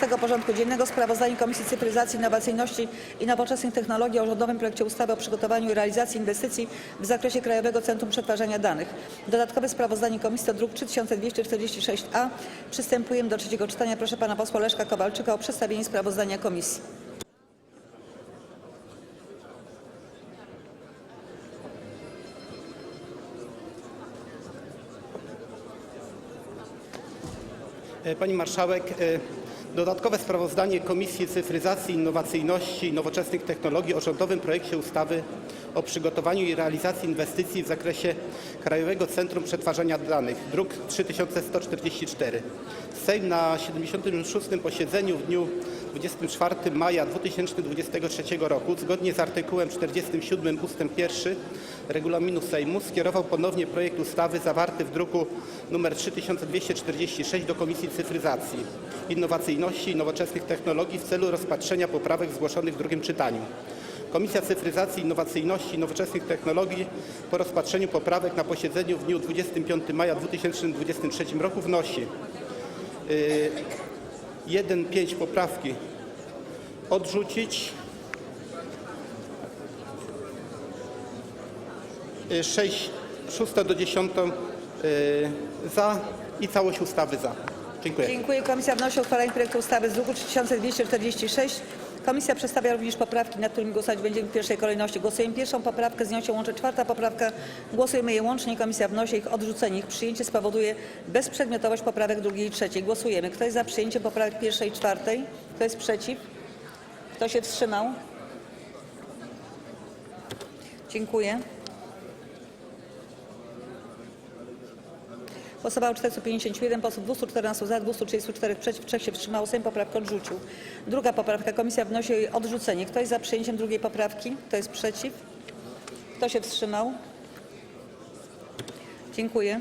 12 porządku dziennego sprawozdanie Komisji Cyfryzacji, Innowacyjności i Nowoczesnych Technologii o rządowym projekcie ustawy o przygotowaniu i realizacji inwestycji w zakresie Krajowego Centrum Przetwarzania Danych. Dodatkowe sprawozdanie komisji to druk 3246-A. Przystępujemy do trzeciego czytania. Proszę pana posła Leszka Kowalczyka o przedstawienie sprawozdania komisji. E, Pani Marszałek, e, dodatkowe sprawozdanie Komisji Cyfryzacji, Innowacyjności i Nowoczesnych Technologii o rządowym projekcie ustawy o przygotowaniu i realizacji inwestycji w zakresie Krajowego Centrum Przetwarzania Danych, druk 3144. Sejm na 76. posiedzeniu w dniu 24 maja 2023 roku, zgodnie z artykułem 47 ust. 1 regulaminu Sejmu, skierował ponownie projekt ustawy zawarty w druku nr 3246 do Komisji Cyfryzacji, Innowacyjności i Nowoczesnych Technologii w celu rozpatrzenia poprawek zgłoszonych w drugim czytaniu. Komisja Cyfryzacji, Innowacyjności i Nowoczesnych Technologii po rozpatrzeniu poprawek na posiedzeniu w dniu 25 maja 2023 roku wnosi 1-5 poprawki odrzucić, 6, 6 do 10 za i całość ustawy za. Dziękuję. Dziękuję. Komisja wnosi o uchwalenie projektu ustawy z druku 3246. Komisja przedstawia również poprawki, nad którymi głosować będziemy w pierwszej kolejności. Głosujemy pierwszą poprawkę, z nią się łączy czwarta poprawka. Głosujemy je łącznie. Komisja wnosi o ich odrzucenie. Ich przyjęcie spowoduje bezprzedmiotowość poprawek drugiej i trzeciej. Głosujemy. Kto jest za przyjęciem poprawek pierwszej i czwartej? Kto jest przeciw? Kto się wstrzymał? Dziękuję. Głosowało 451 posłów, 214 za, 234 przeciw, 3 się wstrzymało. Sejm poprawkę odrzucił. Druga poprawka. Komisja wnosi o jej odrzucenie. Kto jest za przyjęciem drugiej poprawki? Kto jest przeciw? Kto się wstrzymał? Dziękuję.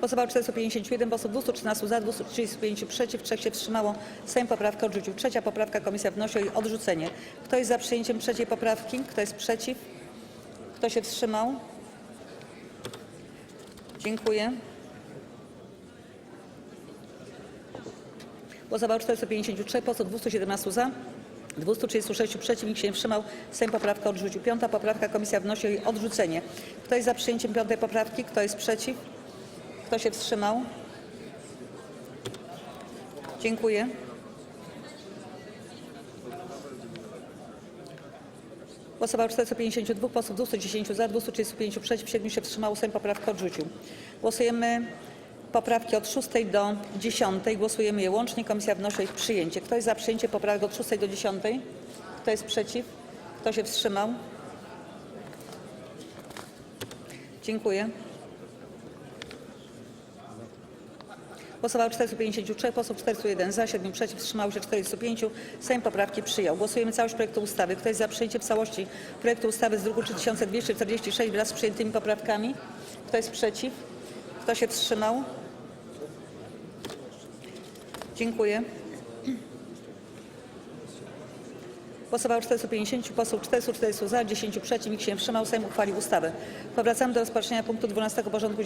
Głosowało 451 posłów, 213 za, 235 przeciw, 3 się wstrzymało. Sejm poprawkę odrzucił. Trzecia poprawka. Komisja wnosi o jej odrzucenie. Kto jest za przyjęciem trzeciej poprawki? Kto jest przeciw? Kto się wstrzymał? Dziękuję. Głosowało 453 posłów, 217 za, 236 przeciw, nikt się nie wstrzymał. Sejm poprawkę odrzucił. Piąta poprawka. Komisja wnosi o jej odrzucenie. Kto jest za przyjęciem piątej poprawki? Kto jest przeciw? Kto się wstrzymał? Dziękuję. Głosowało 452 posłów, 210 za, 235 przeciw, 7 się wstrzymało. Sejm poprawkę odrzucił. Głosujemy poprawki od 6 do 10. Głosujemy je łącznie. Komisja wnosi o ich przyjęcie. Kto jest za przyjęciem poprawek od 6 do 10? Kto jest przeciw? Kto się wstrzymał? Dziękuję. Głosowało 453 posłów, 401 za, 7 przeciw, wstrzymało się 45. Sejm poprawki przyjął. Głosujemy całość projektu ustawy. Kto jest za przyjęciem w całości projektu ustawy z druku 3246 wraz z przyjętymi poprawkami? Kto jest przeciw? Kto się wstrzymał? Dziękuję. Głosowało 450 posłów, 440 za, 10 przeciw, nikt się nie wstrzymał. Sejm uchwalił ustawę. Powracamy do rozpatrzenia punktu 12 porządku.